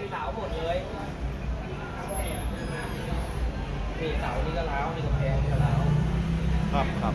มดเสาหมดเลยนี่เสานี่ก็ล้าวนี่กำแพงนี่ก็ล้าวครับครับ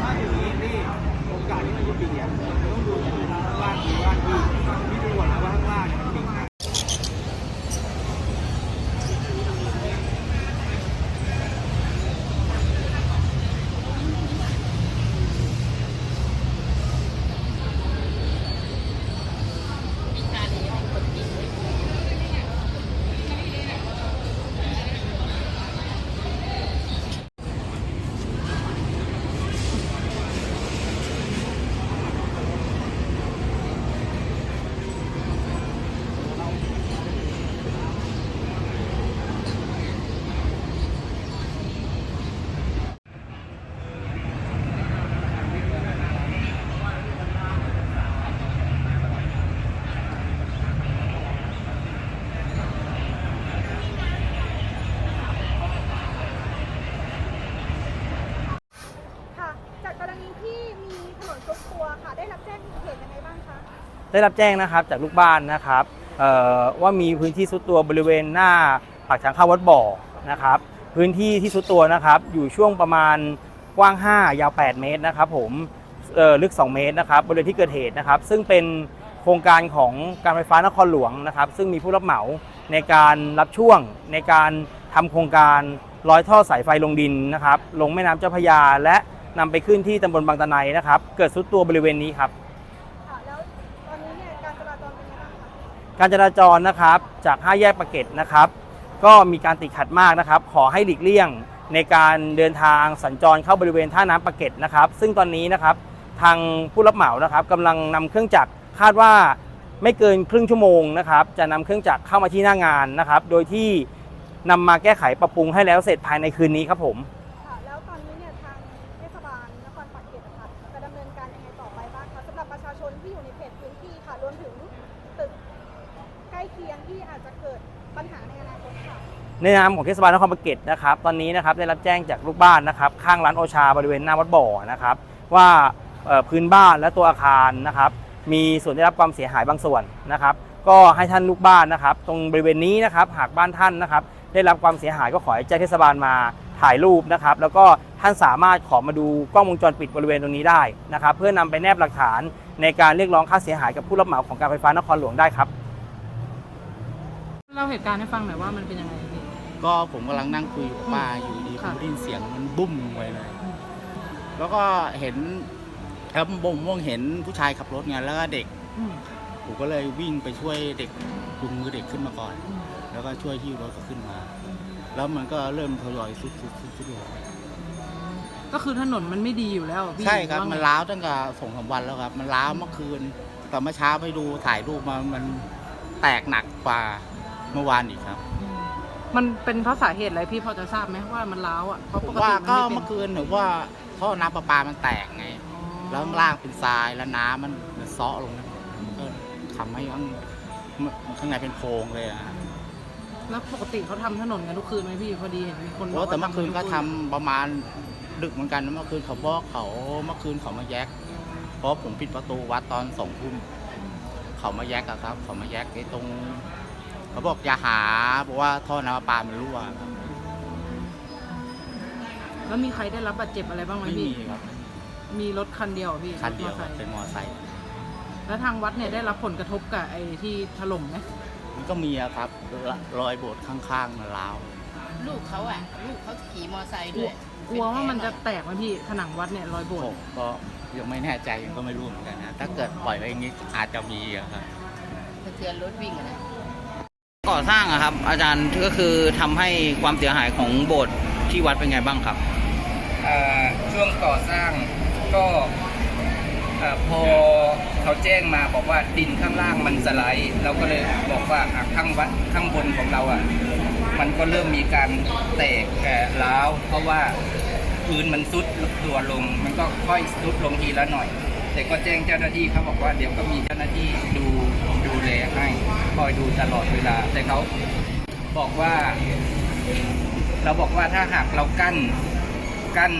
ถ้าอย่างนี้นี่โอกาสที่มันจะเปลี่ยนต้องดูจากข้างล่างดูว่าที่ที่ดูก่อนนะว่าข้างล่างเนี่ยมันปิดไหม ค่ะ จากกรณีที่มีถนนซุดตัวค่ะ ได้รับแจ้งเหตุยังไงบ้างคะ ได้รับแจ้งนะครับจากลูกบ้านนะครับว่ามีพื้นที่ซุดตัวบริเวณหน้าปากทางเข้าวัดบ่อนะครับ พื้นที่ที่ซุดตัวนะครับ อยู่ช่วงประมาณกว้าง 5 ยาว 8 เมตรนะครับ ผมลึก 2 เมตรนะครับบริเวณที่เกิดเหตุนะครับ ซึ่งเป็นโครงการของการไฟฟ้านครหลวงนะครับ ซึ่งมีผู้รับเหมาในการรับช่วงในการทำโครงการร้อยท่อสายไฟลงดินนะครับ ลงแม่น้ำเจ้าพระยา และนำไปขึ้นที่ตำบลบางตะไนนะครับ เกิดซุดตัวบริเวณนี้ครับ การจราจรนะครับจาก 5 แยกปากเกร็ดนะครับ ก็มีการติดขัดมากนะครับ ขอให้หลีกเลี่ยงในการเดินทางสัญจรเข้าบริเวณท่าน้ำปากเกร็ดนะครับ ซึ่งตอนนี้นะครับทางผู้รับเหมานะครับกำลังนำเครื่องจักรคาดว่าไม่เกินครึ่งชั่วโมงนะครับ จะนำเครื่องจักรเข้ามาที่หน้างานนะครับ โดยที่นำมาแก้ไขปรับปรุงให้แล้วเสร็จภายในคืนนี้ครับผม ในนามของเทศบาลนครปากเกร็ดนะครับ ตอนนี้นะครับได้รับแจ้งจากลูกบ้านนะครับ ข้างร้านโอชาบริเวณหน้าวัดบ่อนะครับ ว่าพื้นบ้านและตัวอาคารนะครับ มีส่วนได้รับความเสียหายบางส่วนนะครับ ก็ให้ท่านลูกบ้านนะครับ ตรงบริเวณนี้นะครับ หากบ้านท่านนะครับ ได้รับความเสียหายก็ขอให้แจ้งเทศบาลมาถ่ายรูปนะครับ แล้วก็ท่านสามารถขอมาดูกล้องวงจรปิดบริเวณตรงนี้ได้นะครับ เพื่อนำไปแนบหลักฐานในการเรียกร้องค่าเสียหายกับผู้รับเหมาของการไฟฟ้านครหลวงได้ครับเล่าเหตุการณ์ให้ฟังหน่อยว่ามันเป็นยังไง ก็ผมกำลังนั่งคุยกับป้าอยู่ดีผมค่ะได้ยินเสียงมันบุ้มลงไปเลย แล้วก็เห็นครับบ่งม่วงเห็นผู้ชายขับรถไงแล้วก็เด็กอืมผมก็เลยวิ่งไปช่วยเด็กดึงมือเด็กขึ้นมาก่อนอืมแล้วก็ช่วยหิ้วรถก็ขึ้นมา แล้วมันก็เริ่มทยอยซุดซุดซุดซุดลงก็คือถนนมันไม่ดีอยู่แล้วอะพี่ใช่ครับว่าไงมันล้าวตั้งแต่สองสามวันแล้วครับ มันล้าวเมื่อคืน แต่เมื่อเช้าไปดูถ่ายรูปมามันแตกหนักกว่าเมื่อวานอีกครับอื มมันเป็นเพราะสาเหตุอะไรพี่พอจะทราบไหมว่ามันล้าวอะเพราะผปมกว่าติก็มันไม่เมื่อเป็นคืนหรือว่าท่อน้ำประปามันแตกไงอ๋อแล้วข้างล่างเป็นทรายแล้วน้ำมันมันเซาะลงนะมันก็ทำให้ข้างข้างในเป็นโพรงเลยอะแล้วปกติเขาทำถนนกันทุกคืนไหมพี่พอดีเห็นมีคนบแล้อวกแต่ว่าเมื่อคืนก็ทุทำประมาณดึกเหมือนกันนะเมื่อคืนเขาบอกเขาเมื่อคืนเขามาแยก เพราะผมปิดประตูวัดตอนสองทุ่มเขามาแยกอะครับ เขามาแยกไอ้ตรง เขาบอกอย่าหาบอกว่าท่อน้ำประปามันรั่วครับแล้วมีใครได้รับบาดเจ็บอะไรบ้างไหมไม่พี่มีครับ มีรถคันเดียวอะพี่คันเดียวรถมอครับไซค์เป็นมอไซค์แล้วทางวัดเนี่ยได้รับผลกระทบกับไอ้ที่ถล่มไหมมันก็มีอะครับรรอยโบสถ์ข้างๆมันร้าวลูกเขาอะ ลูกเขาขี่มอไซค์ด้วยกลัวว่ามันจะแตกไหมพี่ผนังวัดเนี่ยรอยโบผนมก็ยังไม่แน่ใจยังก็ไม่รู้เหมือนกันนะถ้าเกิดปล่อยไว้อย่างนี้อาจจะมีอะครับ สะเทือนรถวิ่งอะนะก่ อสร้างอะครับ อาจารย์ก็คือทำให้ความเสียหายของโบสถ์ที่วัดเป็นไงบ้างครับเอ่อช่วงก่อสร้างก็พอเขาแจ้งมาบอกว่าดินข้างล่างมันสไลด์เราก็เลยบอกว่าข้างวัดข้างบนของเราอะมันก็เริ่มมีการแตกแกร้าวเพราะว่าพื้นมันซุดตัวลง มันก็ค่อยซุดลงทีละหน่อย แต่ก็แจ้งเจ้าหน้าที่เขาบอกว่าเดี๋ยวก็มีเจ้าหน้าที่ดูดูแลให้ อยดูตลอดเวลา แต่เขาบอกว่า เราบอกว่าถ้าหากเรากั้นกั้น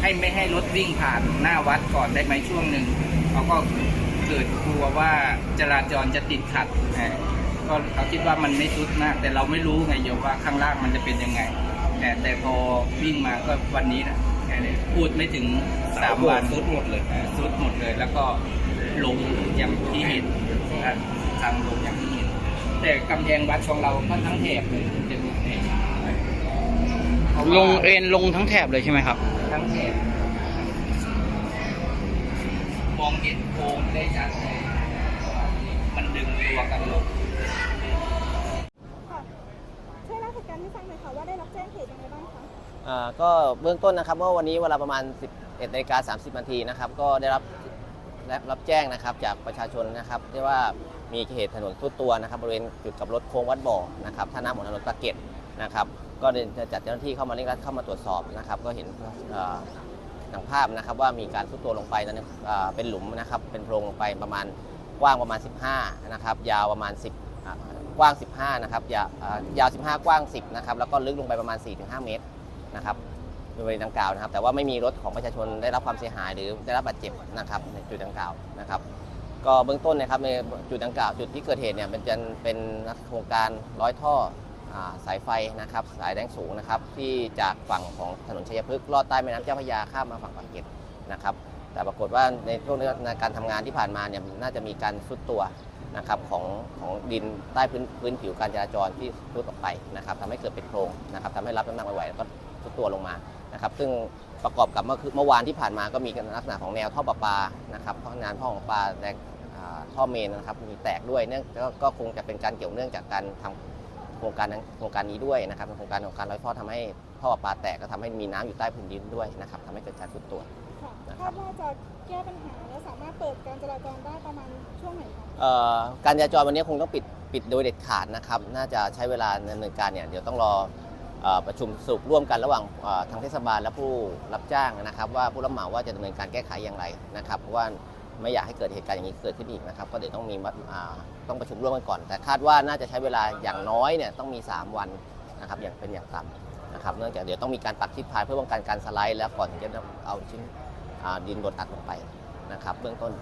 ให้ไม่ให้รถวิ่งผ่านหน้าวัดก่อนได้ไหมช่วงหนึ่งเขาก็เกิดกลัวว่าจราจรจะติดขัดเอ่อก็เขาคิดว่ามันไม่ซุดมาก แต่เราไม่รู้ไงโยมว่าข้างล่างมันจะเป็นยังไง แต่แต่พอวิ่งมาก็วันนี้นะแค่นี้พูดไม่ถึงสามวันซุดหมดเลยซุดหมดเลย แล้วก็ลงอย่างที่เห็นนะทางลงอย่างที่เห็น แต่กำแพงวัดของเราก็ทั้งแถบเลยจะมีแถบเพราะว่าลงเอ็นลงทั้งแถบเลยใช่ไหมครับ ทั้งแถบมองเห็นโครงได้ชัดเลยมันดึงตัวกันลง ค่ะช่วยเล่าเหตุการณ์ให้ฟังหน่อยค่ะว่าได้รับแจ้งเหตุยังไงบ้างคะอ่าก็เบื้องต้นนะครับเมื่อวันนี้เวลาประมาณ 11นาฬิกา30นาทีนะครับก็ได้รับและรับแจ้งนะครับจากประชาชนนะครับที่ว่า มีเหตุถนนทุดตัวนะครับบริเวณจุดกับรถโค้งวัดบ่อนะครับท่าน้ำของถนนตะเก็ดนะครับก็ได้จัดเจ้าหน้าที่เข้ามาเร่งรัดเข้ามาตรวจสอบนะครับก็เห็นเอ่อดังภาพนะครับว่ามีการทุดตัวลงไปนั้นเอ่อเป็นหลุมนะครับเป็นโพรงลงไปประมาณกว้างประมาณ 15นะครับยาวประมาณ 10 กว้าง 15นะครับยาวอ่ายาว 15 กว้าง 10นะครับแล้วก็ลึกลงไปประมาณ 4-5 เมตรนะครับบริเวณดังกล่าวนะครับแต่ว่าไม่มีรถของประชาชนได้รับความเสียหายหรือได้รับบาดเจ็บนะครับในจุดดังกล่าวนะครับ ก็เบื้องต้นนะครับในจุดดังกล่าวจุดที่เกิดเหตุเนี่ยเป็นจะเป็นโครงการร้อยท่ออสายไฟนะครับสายแรงสูงนะครับที่จากฝั่งของถนนชัยพฤกษ์ลอดใต้แม่น้ำเจ้าพระยาข้ามมาฝั่งปากเกร็ดนะครับแต่ปรากฏว่าในช่วงในการทำงานที่ผ่านมาเนี่ยน่าจะมีการซุดตัวนะครับของของดินใต้พื้นพื้นผิวการจราจรที่ซุดออกไปนะครับทำให้เกิดเป็นโพรงนะครับทำให้รับน้ำหนักไม่ไหวแล้วก็ซุดตัวลงมานะครับซึ่งประกอบกับเมื่อคือเมื่อวานที่ผ่านมาก็มีลักษณะของแนวท่อประปานะครับท่องานท่อของปลาแรงอ่ ท่อเมนนะครับมีแตกด้วยเนื่องก็ก็คงจะเป็นการเกี่ยวเนื่องจากการทำโครงการนั้นโครงการนี้ด้วยนะครับโครงการของการร้อยท่อทำให้ท่อประปาแตกก็ทำให้มีน้ำอยู่ใต้พื้นดินด้วยนะครับทำให้เกิดการซุดตัวค่ะนะครับคาดว่าจะแก้ปัญหาและสามารถเปิดการจราจรได้ประมาณช่วงไหนคะเอ่อการจราจรวันนี้คงต้องปิดปิดโดยเด็ดขาดนะครับ น่าจะใช้เวลาดำเนินการเนี่ยเดี๋ยวต้องรอเอ่อประชุมสรุปร่วมกันระหว่างเอ่อทางเทศบาลและผู้รับจ้างนะครับ ว่าผู้รับเหมาว่าจะดำเนินการแก้ไขอย่างไรนะครับเพราะว่า ไม่อยากให้เกิดเหตุการณ์อย่างนี้เกิดขึ้นอีกนะครับ ก็เดี๋ยวต้องมีต้องประชุมร่วมกันก่อน แต่คาดว่าน่าจะใช้เวลาอย่างน้อยเนี่ยต้องมี 3 วันนะครับอย่างเป็นอย่างต่ำนะครับ เนื่องจากเดี๋ยวต้องมีการปักชิดพายเพื่อป้องกันการสไลด์แล้วก่อนที่จะเอาชิ้นดินบดอัดลงไปนะครับ เบื้องต้น